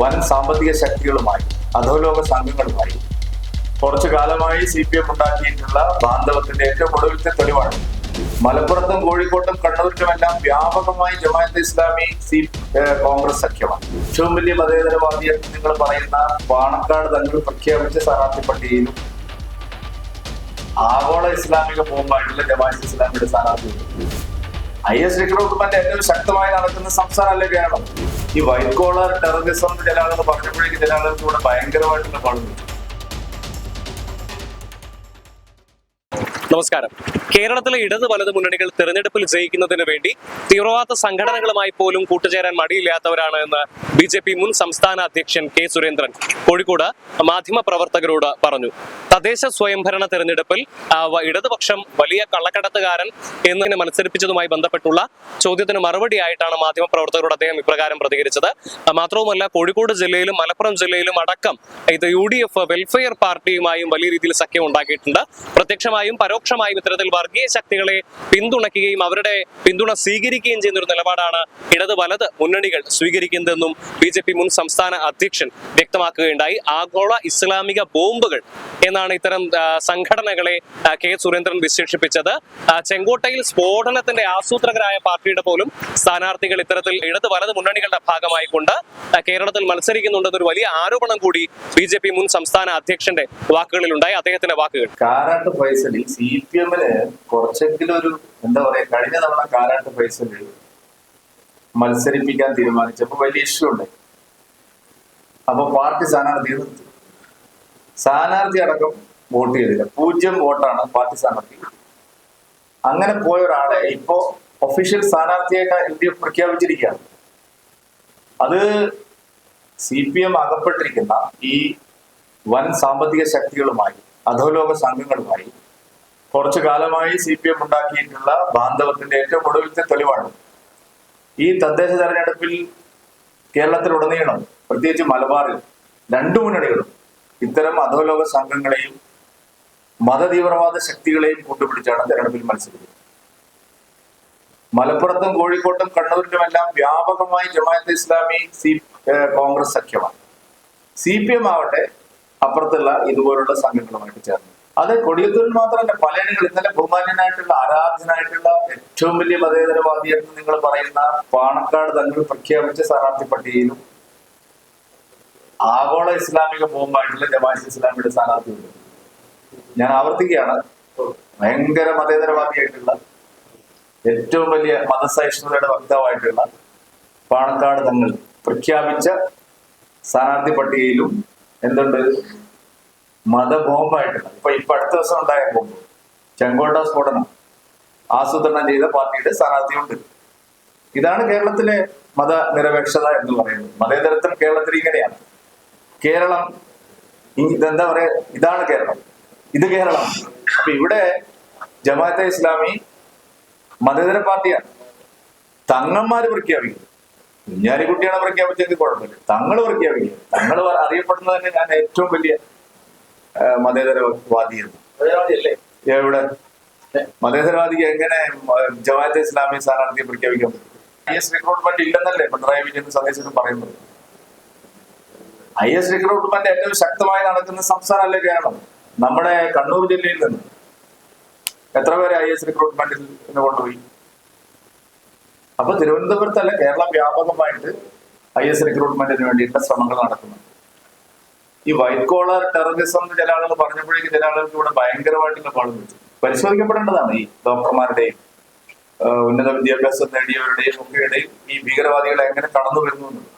വൻ സാമ്പത്തിക ശക്തികളുമായി അധോലോക സംഘങ്ങളുമായി കുറച്ചു കാലമായി സി പി എം ഉണ്ടാക്കിയിട്ടുള്ള ബാന്ധവത്തിന്റെ ഏറ്റവും ഒടുവിലത്തെ തെളിവാണ്. മലപ്പുറത്തും കോഴിക്കോട്ടും കണ്ണൂരിലുമെല്ലാം വ്യാപകമായി ജമാഅത്ത് ഇസ്ലാമി സി കോൺഗ്രസ് സഖ്യമാണ്. ഏറ്റവും വലിയ മതേതരവാദി എന്ന് നിങ്ങൾ പറയുന്ന പാണക്കാട് തങ്ങൾ പ്രഖ്യാപിച്ച സ്ഥാനാർത്ഥി പട്ടികയിലും ആഗോള ഇസ്ലാമിക ബോംബായിട്ടുള്ള ജമാഅത്ത് ഇസ്ലാമിയുടെ സ്ഥാനാർത്ഥിയുണ്ട് ഐ എസ് റിക്രൂട്ട്മെന്റ് ഏറ്റവും ശക്തമായി നടക്കുന്ന സംസ്ഥാനമല്ലേ കേരളം? ഈ വൈറ്റ് കോളർ ടെററിസം ചില ആളുകൾ പറഞ്ഞപ്പോഴേക്കും ചില ആളുകൾക്ക് ഇവിടെ ഭയങ്കരമായിട്ടുള്ള പാടുന്നു നമസ്കാരം. കേരളത്തിലെ ഇടത് വലത് മുന്നണികൾ തെരഞ്ഞെടുപ്പിൽ ജയിക്കുന്നതിന് വേണ്ടി തീവ്രവാദ സംഘടനകളുമായി പോലും കൂട്ടുചേരാൻ മടിയില്ലാത്തവരാണ് എന്ന് ബി ജെ പി മുൻ സംസ്ഥാന അധ്യക്ഷൻ കെ സുരേന്ദ്രൻ കോഴിക്കോട് മാധ്യമ പ്രവർത്തകരോട് പറഞ്ഞു. തദ്ദേശ സ്വയംഭരണ തെരഞ്ഞെടുപ്പിൽ ഇടതുപക്ഷം വലിയ കള്ളക്കടത്തുകാരൻ എന്നതിനെ മത്സരിപ്പിച്ചതുമായി ബന്ധപ്പെട്ടുള്ള ചോദ്യത്തിന് മറുപടിയായിട്ടാണ് മാധ്യമ പ്രവർത്തകരോട് അദ്ദേഹം ഇപ്രകാരം പ്രതികരിച്ചത്. മാത്രവുമല്ല കോഴിക്കോട് ജില്ലയിലും മലപ്പുറം ജില്ലയിലും അടക്കം ഇത് യു ഡി എഫ് വെൽഫെയർ പാർട്ടിയുമായും വലിയ രീതിയിൽ സഖ്യം ഉണ്ടാക്കിയിട്ടുണ്ട്. പ്രത്യക്ഷമായും പരോക്ഷമായും ഇത്തരത്തിൽ വർഗീയ ശക്തികളെ പിന്തുണയ്ക്കുകയും അവരുടെ പിന്തുണ സ്വീകരിക്കുകയും ചെയ്യുന്ന ഒരു നിലപാടാണ് ഇടത് വലത് മുന്നണികൾ സ്വീകരിക്കുന്നതെന്നും ബി ജെ പി മുൻ സംസ്ഥാന അധ്യക്ഷൻ വ്യക്തമാക്കുകയുണ്ടായി. ആഗോള ഇസ്ലാമിക ബോംബുകൾ എന്നാണ് ഇത്തരം സംഘടനകളെ കെ സുരേന്ദ്രൻ വിശേഷിപ്പിച്ചത്. ചെങ്കോട്ടയിൽ സ്ഫോടനത്തിന്റെ ആസൂത്രകരായ പാർട്ടിയുടെ പോലും സ്ഥാനാർത്ഥികൾ ഇത്തരത്തിൽ ഇടത് വലത് മുന്നണികളുടെ ഭാഗമായിക്കൊണ്ട് കൊണ്ട് കേരളത്തിൽ മത്സരിക്കുന്നുണ്ടെന്നൊരു വലിയ ആരോപണം കൂടി ബി മുൻ സംസ്ഥാന അധ്യക്ഷന്റെ വാക്കുകളിൽ വാക്കുകളിലുണ്ടായി. അദ്ദേഹത്തിന്റെ വാക്കുകൾ. കാരാട്ട് ഫൈസലിൽ സി പി എമ്മിൽ കുറച്ചെങ്കിലും ഒരു എന്താ പറയാ കഴിഞ്ഞ തവണ കാരാട്ട് പൈസ മത്സരിപ്പിക്കാൻ തീരുമാനിച്ചപ്പോ വലിയ ഇഷ്യൂ ഉണ്ട്. അപ്പൊ പാർട്ടി സ്ഥാനാർത്ഥി നിർത്തി. സ്ഥാനാർത്ഥി അടക്കം വോട്ട് ചെയ്തില്ല. പൂജ്യം വോട്ടാണ് പാർട്ടി സ്ഥാനാർത്ഥി. അങ്ങനെ പോയ ഒരാളെ ഇപ്പോ ഒഫീഷ്യൽ സ്ഥാനാർത്ഥിയായിട്ട് എൽ ഡി എഫ് പ്രഖ്യാപിച്ചിരിക്കുകയാണ്. അത് സി പി എം അകപ്പെട്ടിരിക്കുന്ന ഈ വൻ സാമ്പത്തിക ശക്തികളുമായി അധോലോക സംഘങ്ങളുമായി കുറച്ചു കാലമായി സി പി എം ഉണ്ടാക്കിയിട്ടുള്ള ബാന്ധവത്തിന്റെ ഏറ്റവും ഒടുവിലത്തെ തെളിവാണ്. ഈ തദ്ദേശ തെരഞ്ഞെടുപ്പിൽ കേരളത്തിലുടനീളം പ്രത്യേകിച്ച് മലബാറിൽ രണ്ടു മുന്നണികളും ഇത്തരം അധോലോക സംഘങ്ങളെയും മതതീവ്രവാദ ശക്തികളെയും കൂട്ടുപിടിച്ചാണ് തെരഞ്ഞെടുപ്പിൽ മത്സരിക്കുന്നത്. മലപ്പുറത്തും കോഴിക്കോട്ടും കണ്ണൂരിലുമെല്ലാം വ്യാപകമായി ജമാഅത്ത് ഇസ്ലാമി സി കോൺഗ്രസ് സഖ്യമാണ്. സി പി എം ആവട്ടെ അപ്പുറത്തുള്ള ഇതുപോലുള്ള സംഘങ്ങളുമായിട്ട് അത് കൊടിയത്തൂരിൽ മാത്രമല്ല പലയിടങ്ങളിൽ ഇന്നലെ ബഹുമാന്യനായിട്ടുള്ള ആരാധനായിട്ടുള്ള ഏറ്റവും വലിയ മതേതരവാദി എന്ന് നിങ്ങൾ പറയുന്ന പാണക്കാട് തങ്ങൾ പ്രഖ്യാപിച്ച സ്ഥാനാർത്ഥി പട്ടികയിലും ആഗോള ഇസ്ലാമിക ബോംബായിട്ടുള്ള ജമാഅത്ത് ഇസ്ലാമിയുടെ സ്ഥാനാർത്ഥിയുണ്ട് ഞാൻ ആവർത്തിക്കുകയാണ്. ഭയങ്കര മതേതരവാദിയായിട്ടുള്ള ഏറ്റവും വലിയ മതസഹിഷ്ണുതയുടെ വക്താവായിട്ടുള്ള പാണക്കാട് തങ്ങൾ പ്രഖ്യാപിച്ച സ്ഥാനാർത്ഥി പട്ടികയിലും എന്തുണ്ട്? മതബോംബായിട്ടുള്ള ഇപ്പൊ ഇപ്പൊ അടുത്ത ദിവസം ഉണ്ടായ ബോംബ്. ചെങ്കോട്ട സ്ഫോടനം. ആസൂത്രണം ചെയ്ത പാർട്ടിയുടെ സ്ഥാനാർത്ഥിയുണ്ട്. ഇതാണ് കേരളത്തിലെ മതനിരപേക്ഷത എന്ന് പറയുന്നത്. മതേതരത്വം കേരളത്തിൽ ഇങ്ങനെയാണ്. കേരളം ഇതെന്താ പറയാ? ഇതാണ് കേരളം. ഇത് കേരളം. അപ്പൊ ഇവിടെ ജമാഅത്തെ ഇസ്ലാമി മതേതര പാർട്ടിയാണ്. തങ്ങന്മാര് പ്രഖ്യാപിക്കും കുഞ്ഞാലിക്കുട്ടിയാണ് പ്രഖ്യാപിച്ചെങ്കിൽ കുഴപ്പമില്ല. തങ്ങൾ പ്രഖ്യാപിക്കുക തങ്ങൾ അറിയപ്പെടുന്നത് തന്നെ ഞാൻ ഏറ്റവും വലിയ ആ, മതേതരവാദിയാണ് എവിടെ മതേതരവാദിക്ക് എങ്ങനെ ജമാഅത്തെ ഇസ്ലാമി സ്ഥാനാർത്ഥിയെ പ്രഖ്യാപിക്കാൻ പറ്റും? ഐ എസ് റിക്രൂട്ട്മെന്റ് ഇല്ലെന്നല്ലേ പിണറായി വിജയൻ സന്ദേശത്തിൽ പറയുന്നത്? ഐ എസ് റിക്രൂട്ട്മെന്റ് ഏറ്റവും ശക്തമായി നടക്കുന്ന സംസ്ഥാനമല്ലേ കേരളം? നമ്മുടെ കണ്ണൂർ ജില്ലയിൽ നിന്ന്. എത്ര പേരെ ഐ എസ് റിക്രൂട്ട്മെന്റിൽ നിന്ന് കൊണ്ടുപോയി? അപ്പൊ തിരുവനന്തപുരത്തല്ല കേരളം വ്യാപകമായിട്ട് ഐ എസ് റിക്രൂട്ട്മെന്റിന് വേണ്ടിയിട്ടുള്ള ശ്രമങ്ങൾ നടക്കുന്നുണ്ട് ഈ വൈറ്റ് കോളർ ടെററിസം ചില ആളുകൾ പറഞ്ഞപ്പോഴേക്കും ചില ആളുകൾക്ക് ഇവിടെ ഭയങ്കരമായിട്ടുള്ള പാടും വെച്ചു പരിശോധിക്കപ്പെടേണ്ടതാണ് ഈ ഡോക്ടർമാരുടെയും ഉന്നത വിദ്യാഭ്യാസം നേടിയവരുടെയും ഒക്കെയുടെയും ഈ ഭീകരവാദികളെ എങ്ങനെ കടന്നു വരുന്നു എന്നുള്ളത്.